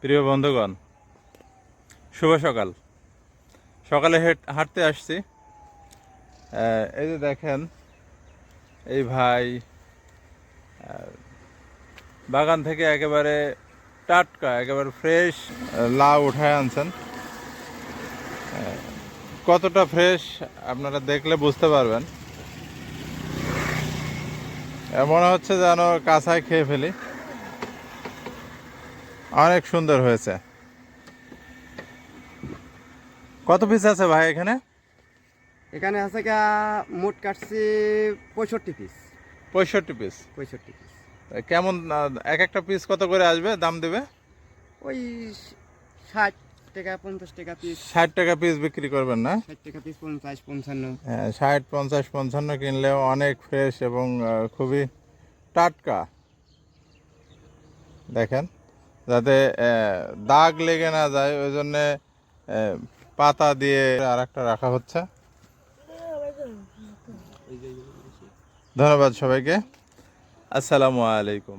প্রিয় বন্ধুগণ, শুভ সকাল। সকালে হেট- হাঁটতে আসছি। এই যে দেখেন, এই ভাই বাগান থেকে একেবারে টাটকা, একেবারে ফ্রেশ লাউ উঠায় আনছেন। কতটা ফ্রেশ আপনারা দেখলে বুঝতে পারবেন। মনে হচ্ছে যেন কাঁচায় খেয়ে ফেলি। অনেক সুন্দর হয়েছে। কত পিস আছে ভাই এখানে? এখানে আছে গা মোট কাটছি পঁয়ষট্টি পিস পঁয়ষট্টি পিস পঁয়ষট্টি পিস কেমন এক একটা পিস কত করে আসবে? দাম দেবে? ওই ষাট টাকা পঞ্চাশ টাকা পিস ষাট টাকা পিস বিক্রি করবেন না? ষাট টাকা পিস পঞ্চাশ পঞ্চান্ন। হ্যাঁ, ষাট পঞ্চাশ পঞ্চান্ন কিনলেও অনেক ফ্রেশ এবং খুবই টাটকা। দেখেন। যাতে দাগ লেগে না যায়, ওই জন্যে পাতা দিয়ে আর একটা রাখা হচ্ছে। ধন্যবাদ সবাইকে। আসসালামু আলাইকুম।